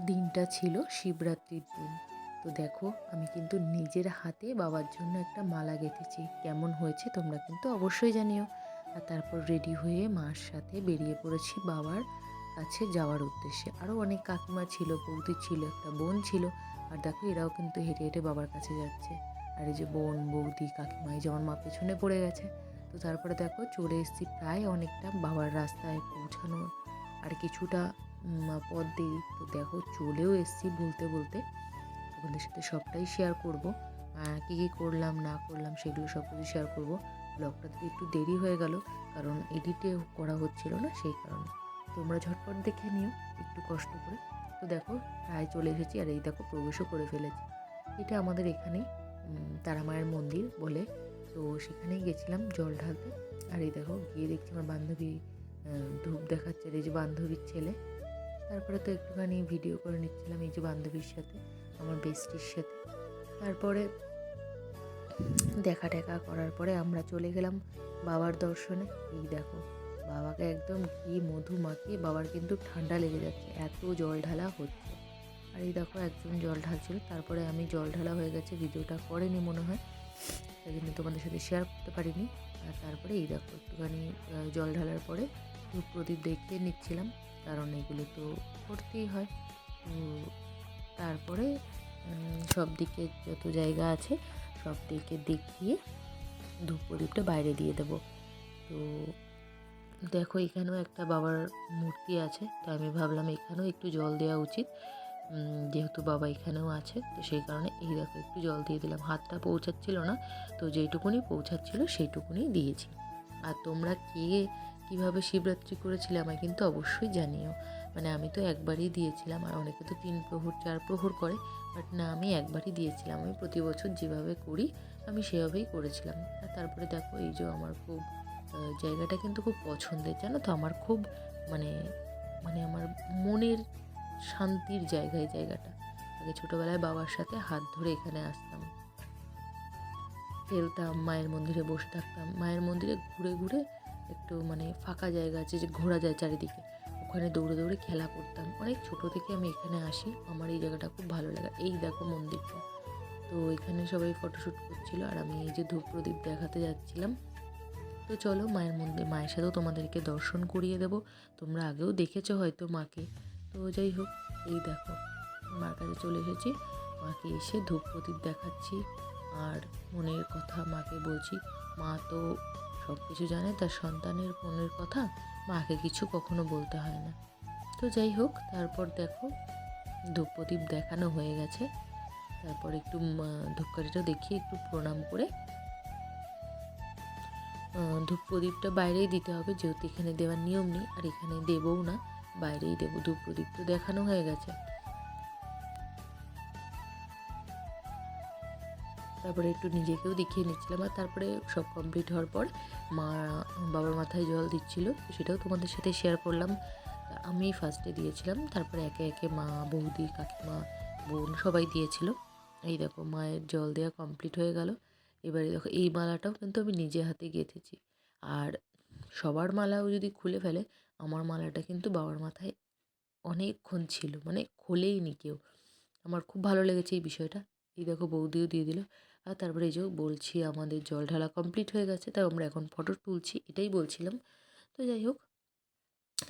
দিনটা ছিল শিবরাত্রির দিন। তো দেখো, আমি কিন্তু নিজের হাতে বাবার জন্য একটা মালা গেঁথেছি। কেমন হয়েছে তোমরা কিন্তু অবশ্যই জানিও। আর তারপর রেডি হয়ে মার সাথে বেরিয়ে পড়েছি বাবার কাছে যাওয়ার উদ্দেশ্যে। আরও অনেক কাকিমা ছিল, বৌদি ছিল, একটা বোন ছিল। আর দেখো, এরাও কিন্তু হেঁটে হেঁটে বাবার কাছে যাচ্ছে। আর এই যে বোন, বৌদি কাকিমা এই যেমন মা পেছনে পড়ে গেছে। তো তারপরে দেখো, চলে এসেছি প্রায় অনেকটা বাবার রাস্তায় পৌঁছানোর। আর কিছুটা পথ দেরি তো দেখো চলেও এসেছি বলতে বলতে। তোমাদের সাথে সবটাই শেয়ার করব। কী কী করলাম, না করলাম সেগুলো সব কিছু শেয়ার করব ব্লগটাতে একটু দেরি হয়ে গেল, কারণ এডিটে করা হচ্ছিল না সেই কারণে। তোমরা ঝটপট দেখে নিও, একটু কষ্ট করে। তো দেখো, প্রায় চলে এসেছি আর এই দেখো প্রবেশও করে ফেলেছি। এটা আমাদের এখানে তারামায়ের মন্দির বলে। তো সেখানেই গেছিলাম জল ঢালতে। আর এই দেখো গিয়ে দেখছি আমার বান্ধবী ধূপ দেখাচ্ছে এই যে বান্ধবীর ছেলে। তারপরে তো একটুখানি ভিডিও করে নিচ্ছিলাম এই যে বান্ধবীর সাথে, আমার বেস্টির সাথে। তারপরে দেখা টেকা করার পরে আমরা চলে গেলাম বাবার দর্শনে। এই দেখো, বাবাকে একদম ঘি মধু মাখিয়ে বাবার কিন্তু ঠান্ডা লেগে যাচ্ছে, এত জল ঢালা হচ্ছে। আর এই দেখো একজন জল ঢালছিল, তারপরে আমি জল ঢালা হয়ে গেছে, ভিডিওটা করেনি মনে হয় তাই জন্য তোমাদের সাথে শেয়ার করতে পারিনি। আর তারপরে এই দেখো একটুখানি জল ঢালার পরে ধূপ প্রদীপ দেখতে নিচ্ছিলাম, কারণ এগুলো তো করতেই হয়। তো তারপরে সব দিকে যত জায়গা আছে, সব দিকে দেখিয়ে ধূপ প্রদীপটা বাইরে দিয়ে দেবো। তো দেখো, এখানেও একটা বাবার মূর্তি আছে, তো আমি ভাবলাম এখানেও একটু জল দেওয়া উচিত। যেহেতু বাবা এখানেও আছে, তো সেই কারণে এই দেখো, একটু জল দিয়ে দিলাম। হাতটা পৌঁছাচ্ছিল না, তো যেইটুকুনি পৌঁছাচ্ছিল সেইটুকুনি দিয়েছি। আর তোমরা কে কীভাবে শিবরাত্রি করেছিলে আমায় কিন্তু অবশ্যই জানিও। মানে আমি তো একবারই দিয়েছিলাম, আর অনেকে তো তিন প্রহর, চার প্রহর করে বাট না, আমি একবারই দিয়েছিলাম। আমি প্রতি বছর যেভাবে করি, আমি সেভাবেই করেছিলাম। আর তারপরে দেখো, এই যে আমার খুব জায়গাটা কিন্তু খুব পছন্দের। জানো তো, আমার খুব মানে মানে আমার মনের শান্তির জায়গায় জায়গাটা। আগে ছোটোবেলায় বাবার সাথে হাত ধরে এখানে আসতাম। খেলতাম, মায়ের মন্দিরে বসে থাকতাম। মায়ের মন্দিরে ঘুরে ঘুরে একটু মানে ফাঁকা জায়গা আছে যে ঘোরা যায় চারিদিকে। ওখানে দৌড়ে দৌড়ে খেলা করতাম। অনেক ছোট থেকে আমি এখানে আসি। আমার এই জায়গাটা খুব ভালো লাগে। এই দেখো মন্দিরটা। তো এখানে সবাই ফটোশ্যুট করছিল আর আমি এই যে ধূপ প্রদীপ দেখাতে যাচ্ছিলাম। তো চলো মায়ের মন্দির, মায়ের সাথেও তোমাদেরকে দর্শন করিয়ে দেব। তোমরা আগেও দেখেছ হয়তো মাকে। তো যাই হোক, এই দেখো, মার কাছে চলে এসেছি। মাকে এসে ধূপ প্রদীপ দেখাচ্ছি। আর মনের কথা মাকে বলছি, মা তো সব কিছু জানে তার সন্তানের মনের কথা মাকে কিছু কখনো বলতে হয় না। তো যাই হোক, তারপর দেখো ধূপ প্রদীপ দেখানো হয়ে গেছে। তারপর একটু ধূপকাঠিটা দেখিয়ে একটু প্রণাম করে ধূপ প্রদীপটা বাইরেই দিতে হবে, যেহেতু এখানে দেওয়ার নিয়ম নেই, আর এখানে দেবও না, বাইরেই দেবো। ধূপ প্রদীপ তো দেখানো হয়ে গেছে। তারপরে একটু নিজেকেও দেখিয়ে নিচ্ছিলাম আর তারপরে সব কমপ্লিট হওয়ার পর মা, বাবার মাথায় জল দিচ্ছিল, সেটাও তোমাদের সাথে শেয়ার করলাম। আমি ফার্স্টে দিয়েছিলাম, তারপরে একে একে মা, বৌদি, কাকিমা, বোন সবাই দিয়েছিল। এই দেখো মায়ের জল দেওয়া কমপ্লিট হয়ে গেল। এবারে দেখো এই মালাটাও কিন্তু আমি নিজে হাতে গেঁথেছি। আর সবার মালাও যদি খুলে ফেলে, আমার মালাটা কিন্তু বাবার মাথায় অনেকক্ষণ ছিল মানে খোলেইনি কেউ। আমার খুব ভালো লেগেছে এই বিষয়টা। এই দেখো বৌদিও দিয়ে দিল। আর তারপরে এই যে বলছি আমাদের জল ঢালা কমপ্লিট হয়ে গেছে, তাই আমরা এখন ফটো তুলছি, এটাই বলছিলাম। তো যাই হোক,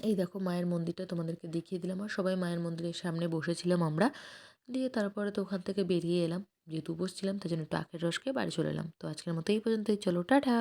এই দেখো মায়ের মন্দিরটা তোমাদেরকে দেখিয়ে দিলাম, আর সবাই মায়ের মন্দিরের সামনে বসেছিলাম আমরা। দিয়ে তারপরে তো ওখান থেকে বেরিয়ে এলাম, যেহেতু বসছিলাম তাই জন্য একটু আখের রস খেয়ে বাড়ি চলে এলাম। তো আজকের মতো এই পর্যন্তই, চলো, টাটা!